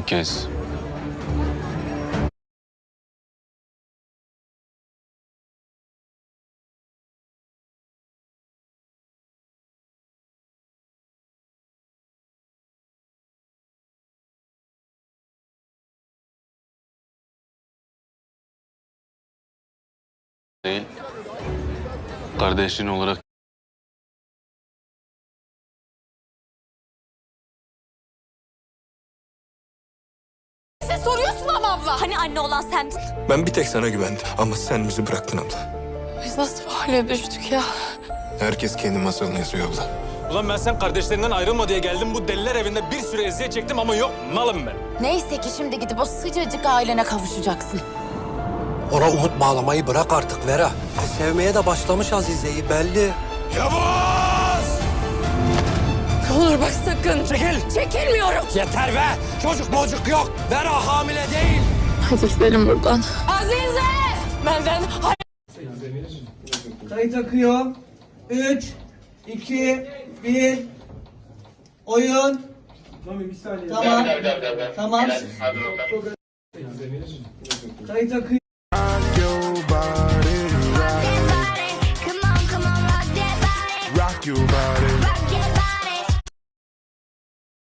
Kez. Değil. Kardeşin olarak Sen soruyorsun ama abla. Hani anne olan sendin? Ben bir tek sana güvendim ama sen bizi bıraktın abla. Biz nasıl bir hale düştük ya? Herkes kendi masalını yazıyor abla. Ulan ben sen kardeşlerinden ayrılma diye geldim. Bu deliler evinde bir sürü eziyet çektim ama yok malım ben. Neyse ki şimdi gidip o sıcacık ailene kavuşacaksın. Ona umut bağlamayı bırak artık Vera. E, sevmeye de başlamış Azize'yi belli. Ne olur bak sakın. Çekil. Çekilmiyorum. Yeter be. Çocuk mocuk yok. Vera hamile değil. Hadi gidelim buradan. Azize! Benden Kayıt akıyor. Üç, iki, bir. Oyun. Mami bir saniye. Tamam. tamam. Kayıt akıyor. Rock your body. Rock your body.